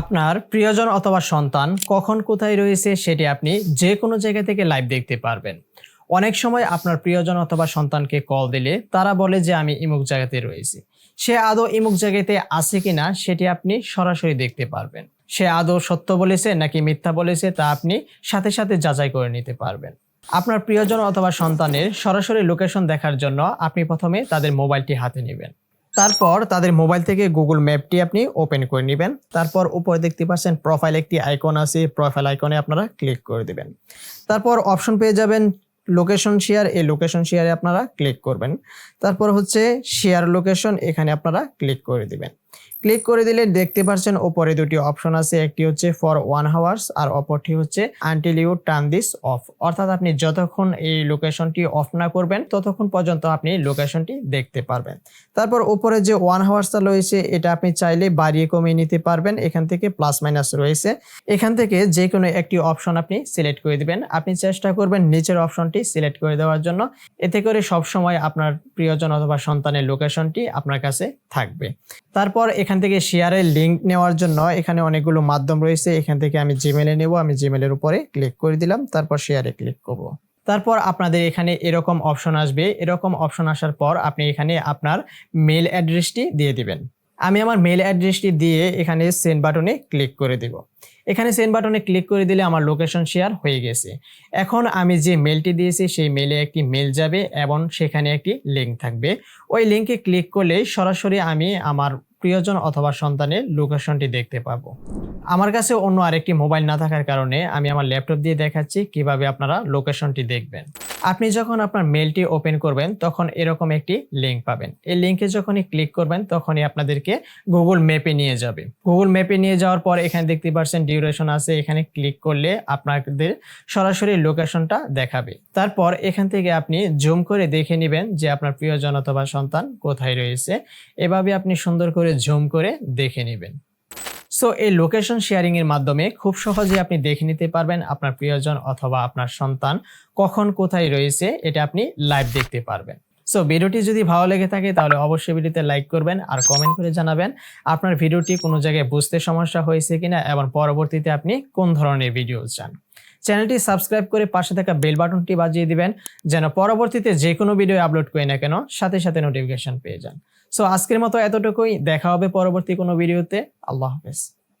আপনার প্রিয়জন অথবা সন্তান কখন কোথায় রয়েছে সেটি আপনি যে কোনো জায়গা থেকে লাইভ দেখতে পারবেন। অনেক সময় আপনার প্রিয়জন অথবা সন্তানকে কল দিলে তারা বলে যে, আমি ইমুক জায়গাতে রয়েছি। সে আদৌ ইমুক জায়গাতে আছে কিনা সেটি আপনি সরাসরি দেখতে পারবেন। সে আদৌ সত্য বলেছে নাকি মিথ্যা বলেছে তা আপনি সাথে সাথে যাচাই করে নিতে পারবেন। আপনার প্রিয়জন অথবা সন্তানের সরাসরি লোকেশন দেখার জন্য আপনি প্রথমে তাদের মোবাইলটি হাতে নেবেন। তারপর তাদের মোবাইল থেকে গুগল ম্যাপটি আপনি ওপেন করে নেবেন। তারপর উপরে দেখতে পাচ্ছেন প্রোফাইল একটি আইকন আছে প্রোফাইল আইকনে আপনারা ক্লিক করে দেবেন। তারপর অপশন পেয়ে যাবেন লোকেশন শেয়ার এই লোকেশন শেয়ারে আপনারা ক্লিক করবেন। তারপর হচ্ছে শেয়ার লোকেশন এখানে আপনারা ক্লিক করে দিবেন। ক্লিক করে দিলে দেখতে পাচ্ছেন ওপরে দুটি অপশন আছে, একটি হচ্ছে ফর ওয়ান হাওয়ার্স আর অপরটি হচ্ছে until you turn this off অর্থাৎ আপনি যতক্ষণ এই লোকেশনটি অফ না করবেন, ততক্ষণ পর্যন্ত আপনি লোকেশনটি দেখতে পারবেন। তারপর উপরে যে ওয়ান হাওয়ার্সটা রয়েছে, এটা আপনি চাইলে বাড়িয়ে কমিয়ে নিতে পারবেন। এখান থেকে প্লাস মাইনাস রয়েছে। এখান থেকে যে কোনো একটি অপশন আপনি সিলেক্ট করে দিবেন। আপনি চেষ্টা করবেন নিচের অপশনটি সিলেক্ট করে দেওয়ার জন্য। এতে করে সব সময় আপনার প্রিয়জন অথবা সন্তানের লোকেশনটি আপনার কাছে থাকবে। তারপর এখান থেকে শেয়ারের লিঙ্ক নেওয়ার জন্য এখানে অনেকগুলো মাধ্যম রয়েছে। এখান থেকে আমি জিমেলে নেব, আমি জিমেলের উপরে ক্লিক করে দিলাম, তারপর শেয়ারে ক্লিক করব। তারপর আপনাদের এখানে এরকম অপশন আসবে। এরকম অপশন আসার পর আপনি এখানে আপনার মেল অ্যাড্রেসটি দিয়ে দিবেন। আমি আমার মেল অ্যাড্রেসটি দিয়ে এখানে সেন্ড বাটনে ক্লিক করে দেব। এখানে সেন্ড বাটনে ক্লিক করে দিলে আমার লোকেশন শেয়ার হয়ে গেছে। এখন আমি যে মেলটি দিয়েছি, সেই মেলে একটি মেল যাবে এবং সেখানে একটি লিঙ্ক থাকবে। ওই লিঙ্কে ক্লিক করলে সরাসরি আমি আমার প্রিয়জন অথবা সন্তানের লোকেশনটি দেখতে পাবো। আমার কাছে অন্য আরেকটি মোবাইল না থাকার কারণে আমি আমার ল্যাপটপ দিয়ে দেখাচ্ছি কীভাবে আপনারা লোকেশনটি দেখবেন। আপনি যখন আপনার মেলটি ওপেন করবেন, তখন এরকম একটি লিঙ্ক পাবেন। এই লিঙ্কে যখনই ক্লিক করবেন, তখনই আপনাদেরকে গুগল ম্যাপে নিয়ে যাবে। গুগল ম্যাপে নিয়ে যাওয়ার পর এখানে দেখতে পাচ্ছেন ডিউরেশন আছে। এখানে ক্লিক করলে আপনাদের সরাসরি লোকেশনটা দেখাবে। তারপর এখান থেকে আপনি জুম করে দেখে নেবেন যে আপনার প্রিয়জন অথবা সন্তান কোথায় রয়েছে। এভাবে আপনি সুন্দর করে জুম করে দেখে নেবেন। সো এই লোকেশন শেয়ারিং এর মাধ্যমে খুব সহজে আপনি দেখে নিতে পারবেন আপনার প্রিয়জন অথবা আপনার সন্তান কখন কোথায় রয়েছে, এটা আপনি লাইভ দেখতে পারবেন। সো ভিডিওটি যদি ভালো লেগে থাকে তাহলে অবশ্যই ভিডিওতে লাইক করবেন আর কমেন্ট করে জানাবেন আপনার ভিডিওটি কোনো জায়গায় বুঝতে সমস্যা হয়েছে কিনা এবং পরবর্তীতে আপনি কোন ধরনের ভিডিও চান। চ্যানেলটি সাবস্ক্রাইব করে পাশে থাকা বেল বাটনটি বাজিয়ে দিবেন, যেন পরবর্তীতে যে কোনো ভিডিও আপলোড করি না কেন, সাথে সাথে নোটিফিকেশন পেয়ে যান। সো আজকের মতো এতটুকুই, দেখা হবে পরবর্তী কোনো ভিডিওতে। আল্লাহ হাফেজ।